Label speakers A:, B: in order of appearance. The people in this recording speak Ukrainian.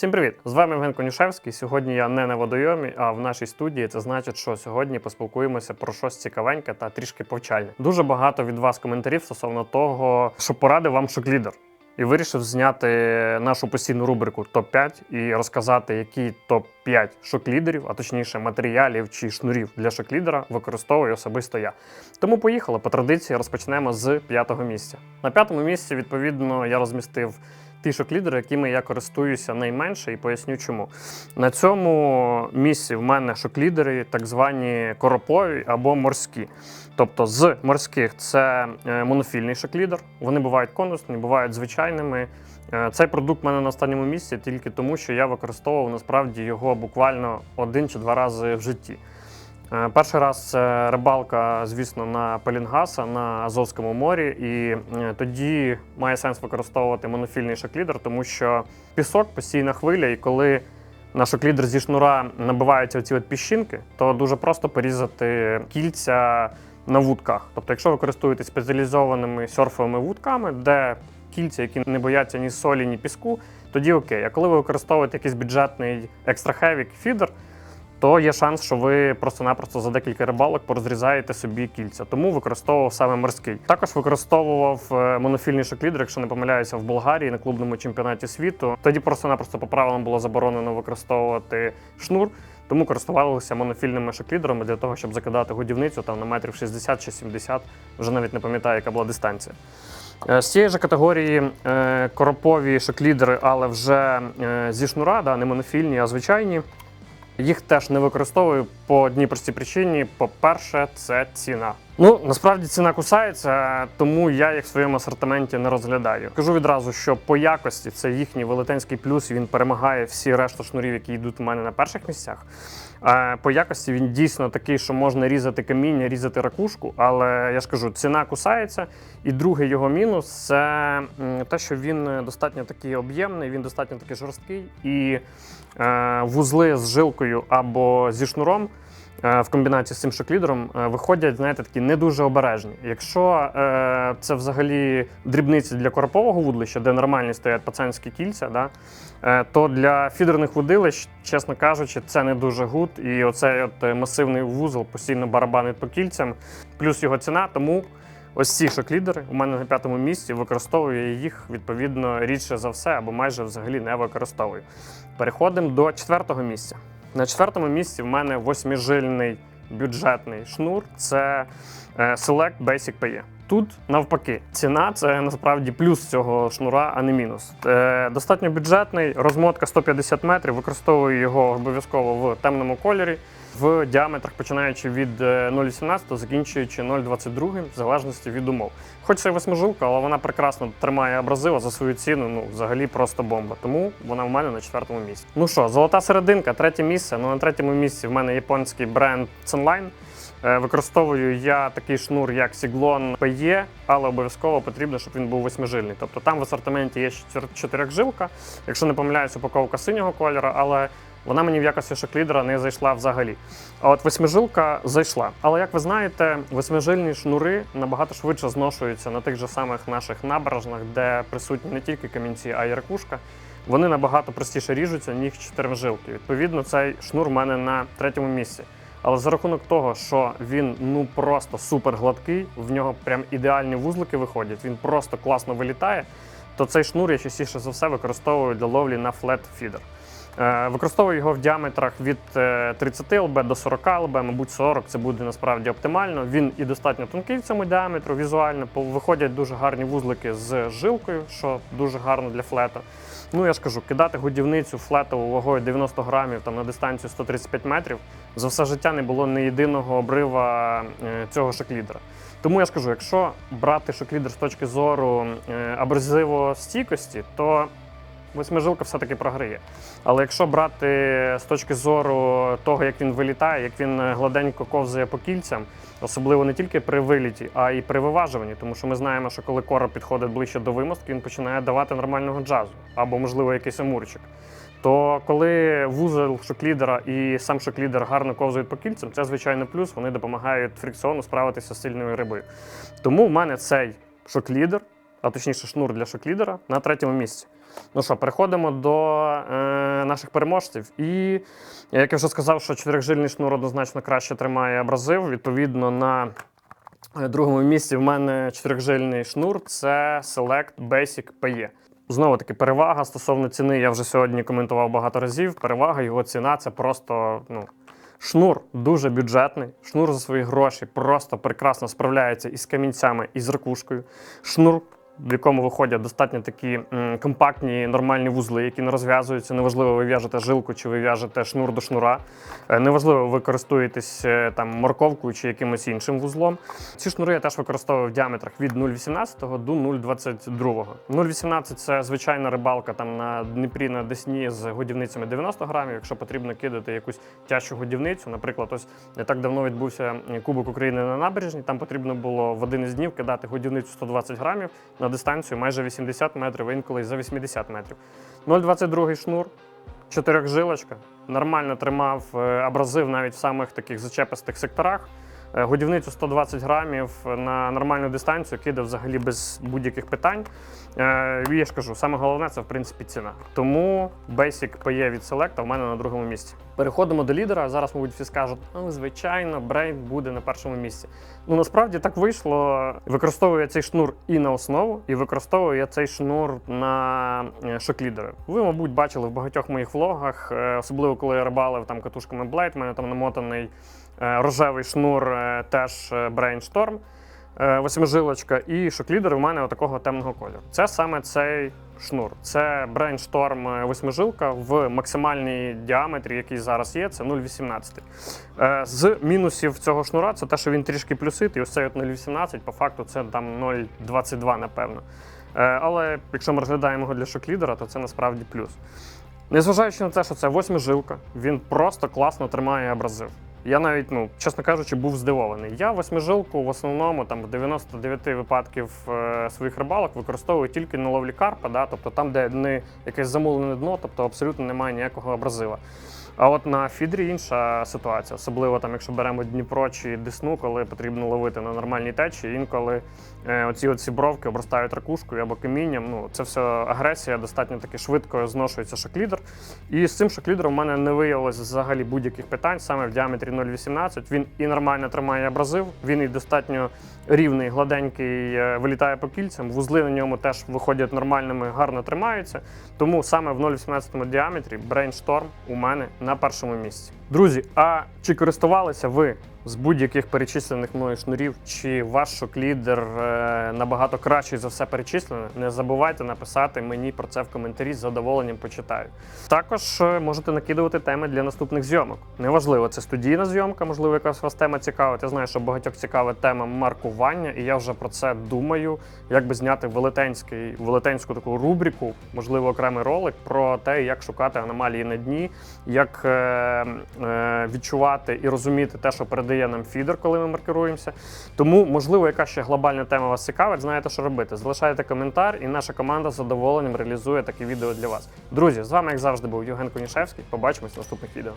A: Всім привіт! З вами Євген Конюшевський. Сьогодні я не на водойомі, а в нашій студії. Це значить, що сьогодні поспілкуємося про щось цікавеньке та трішки повчальне. Дуже багато від вас коментарів стосовно того, що порадив вам шоклідер. І вирішив зняти нашу постійну рубрику топ-5 і розказати, які топ-5 шоклідерів, а точніше матеріалів чи шнурів для шоклідера використовую особисто я. Тому поїхали. По традиції розпочнемо з п'ятого місця. На п'ятому місці, відповідно, я розмістив ті шоклідери, якими я користуюся найменше, і поясню чому. На цьому місці в мене шоклідери, так звані коропові або морські. Тобто з морських це е, монофільний шоклідер. Вони бувають конусні, бувають звичайними. Е, Цей продукт в мене на останньому місці тільки тому, що я використовував насправді його буквально один чи два рази в житті. Е, Перший раз рибалка, звісно, на Пелінгаса на Азовському морі, і е, тоді має сенс використовувати монофільний шоклідер, тому що пісок постійна хвиля, і коли на шоклідер зі шнура набиваються оці от піщинки, то дуже просто порізати кільця на вудках. Тобто, якщо ви користуєтесь спеціалізованими серфовими вудками, де кільця, які не бояться ні солі, ні піску, тоді окей. А коли ви використовуєте якийсь бюджетний Extra Heavy фідер, то є шанс, що ви просто-напросто за декілька рибалок порозрізаєте собі кільця. Тому використовував саме морський. Також використовував е, монофільний шоклідер, якщо не помиляюся, в Болгарії на клубному чемпіонаті світу. Тоді просто-напросто по правилам було заборонено використовувати шнур. Тому користувалися монофільними шоклідерами для того, щоб закидати годівницю там на метрів 60 чи 70, вже навіть не пам'ятаю, яка була дистанція. Е, З цієї ж категорії е, коропові шоклідери, але вже зі шнура, да, не монофільні, а звичайні. Їх теж не використовую по одній простій причині. По-перше, це ціна. Ну насправді ціна кусається, тому я їх в своєму асортименті не розглядаю. Кажу відразу, що по якості це їхній велетенський плюс. Він перемагає всі решту шнурів, які йдуть у мене на перших місцях. По якості він дійсно такий, що можна різати каміння, різати ракушку, але я ж кажу, ціна кусається. І другий його мінус це те, що він достатньо такий об'ємний, він достатньо такий жорсткий, і е, вузли з жилкою або зі шнуром. В комбінації з цим шоклідером виходять, знаєте, такі не дуже обережні. Якщо е, це взагалі дрібниці для коропового вудлища, де нормальні стоять пацанські кільця, да, е, то для фідерних вудилищ, чесно кажучи, це не дуже гуд. І оцей от е, масивний вузол постійно барабанить по кільцям, плюс його ціна. Тому ось ці шоклідери у мене на п'ятому місці використовую їх відповідно рідше за все або майже взагалі не використовую. Переходимо до четвертого місця. На четвертому місці в мене восьмижильний бюджетний шнур. Це е, Select Basic PE. Тут навпаки, ціна це насправді плюс цього шнура, а не мінус. Е, достатньо бюджетний, розмотка 150 метрів. Використовую його обов'язково в темному кольорі, в діаметрах, починаючи від е, 0,18, закінчуючи 0,22, в залежності від умов. Хоч це восьмижилка, але вона прекрасно тримає абразива за свою ціну. Ну, взагалі просто бомба. Тому вона в мене на четвертому місці. Ну що, золота серединка, третє місце. Ну на третьому місці в мене японський бренд Sunline. Е, Використовую я такий шнур, як Сіглон PE, але обов'язково потрібно, щоб він був восьмижильний. Тобто там в асортименті є чотир- чотирьохжилка, якщо не помиляюсь, упаковка синього кольору, але вона мені в якості шоклідера не зайшла взагалі. А от восьмижилка зайшла. Але як ви знаєте, восьмижильні шнури набагато швидше зношуються на тих же самих наших набережнах, де присутні не тільки камінці, а й ракушка. Вони набагато простіше ріжуться, ніж чотирижилки. Відповідно, цей шнур в мене на третьому місці. Але за рахунок того, що він ну просто супер гладкий, в нього прям ідеальні вузлики виходять, він просто класно вилітає, то цей шнур я частіше за все використовую для ловлі на флет фідер. Е, Використовую його в діаметрах від е, 30 лб до 40 лб, мабуть, 40 це буде насправді оптимально. Він і достатньо тонкий в цьому діаметру візуально. Виходять дуже гарні вузлики з жилкою, що дуже гарно для флета. Ну я ж кажу, кидати годівницю флетову вагою 90 грамів там на дистанцію 135 метрів за все життя не було ні єдиного обрива е, цього шоклідера. Тому я скажу, якщо брати шоклідер з точки зору е, абразивостійкості, то восьмижилка все-таки програє. Але якщо брати з точки зору того, як він вилітає, як він е, гладенько ковзає по кільцям, особливо не тільки при виліті, а й при виважуванні, тому що ми знаємо, що коли короб підходить ближче до вимостки, він починає давати нормального джазу або, можливо, якийсь амурчик. То коли вузол шоклідера і сам шоклідер гарно ковзають по кільцям, це звичайно плюс. Вони допомагають фрикціону справитися з сильною рибою. Тому в мене цей шоклідер, а точніше шнур для шоклідера, на третьому місці. Ну що, переходимо до е, наших переможців. І як я вже сказав, що чотирьохжильний шнур однозначно краще тримає абразив. Відповідно, на е, другому місці в мене чотирьохжильний шнур це Select Basic PE. Знову таки, перевага стосовно ціни, я вже сьогодні коментував багато разів. Перевага його ціна це просто ну, шнур дуже бюджетний. Шнур за свої гроші просто прекрасно справляється із камінцями, і з ракушкою. Шнур в якому виходять достатньо такі компактні нормальні вузли, які не розв'язуються. Неважливо, ви в'яжете жилку чи ви в'яжете шнур до шнура. Е, Неважливо, ви користуєтесь е, там морковкою чи якимось іншим вузлом. Ці шнури я теж використовую в діаметрах від 0,18 до 0,22. 0,18 це звичайна рибалка там на Дніпрі на Десні з годівницями 90 грамів. Якщо потрібно кидати якусь тяжчу годівницю, наприклад, ось не так давно відбувся Кубок України на набережні. Там потрібно було в один із днів кидати годівницю 120 грамів на дистанцію майже 80 метрів, інколи за 80 метрів. 0,22 шнур, чотирьохжилочка, нормально тримав е, абразив навіть в самих таких зачепистих секторах. Е, Годівницю 120 грамів на нормальну дистанцію кидав взагалі без будь-яких питань. Е, Я ж кажу, саме головне це в принципі ціна. Тому Basic PE від Select в мене на другому місці. Переходимо до лідера. Зараз, мабуть, всі скажуть, ну звичайно, Brain буде на першому місці. Ну насправді так вийшло. Використовую я цей шнур і на основу, і використовую я цей шнур на е, шоклідери. Ви, мабуть, бачили в багатьох моїх влогах, особливо коли я рибалив там катушками Blade, в мене там намотаний рожевий шнур, теж е, Brainstorm. Е, Восьмижилочка і шоклідер у мене отакого темного кольору. Це саме цей шнур. Це Brainstorm восьмижилка в максимальній діаметрі, який зараз є, це 0,18. Е, З мінусів цього шнура це те, що він трішки плюсит, і ось цей от 0,18, по факту це там 0,22, напевно. Е, Але якщо ми розглядаємо його для шоклідера, то це насправді плюс. Незважаючи на те, що це восьмижилка, він просто класно тримає абразив. Я навіть, ну, чесно кажучи, був здивований. Я восьмижилку в основному там в 99 випадків е, своїх рибалок використовую тільки на ловлі карпа, да, тобто там, де не якесь замулене дно, тобто абсолютно немає ніякого абразива. А от на фідрі інша ситуація, особливо там, якщо беремо Дніпро чи Десну, коли потрібно ловити на нормальній течії, інколи е, оці оці бровки обростають ракушкою або камінням. Ну це все агресія, достатньо таки швидко зношується шоклідер. І з цим шоклідером в мене не виявилось взагалі будь-яких питань саме в діаметрі 0,18. Він і нормально тримає абразив, він і достатньо рівний, гладенький, е, вилітає по кільцям. Вузли на ньому теж виходять нормальними, гарно тримаються. Тому саме в 0,18 діаметрі Brainstorm у мене на першому місці. Друзі, а чи користувалися ви з будь-яких перечислених мною шнурів, чи ваш шоклідер е, набагато кращий за все перечислене? Не забувайте написати мені про це в коментарі з задоволенням почитаю. Також е, можете накидувати теми для наступних зйомок. Неважливо, це студійна зйомка, можливо, якась вас тема цікавить. Я знаю, що багатьох цікава тема маркування, і я вже про це думаю, як би зняти велетенський, велетенську таку рубрику, можливо, окремий ролик про те, як шукати аномалії на дні, як е, відчувати і розуміти те, що передає нам фідер, коли ми маркируємося. Тому, можливо, яка ще глобальна тема вас цікавить, знаєте, що робити. Залишайте коментар, і наша команда з задоволенням реалізує такі відео для вас. Друзі, з вами, як завжди, був Євген Конішевський. Побачимось в наступних відео.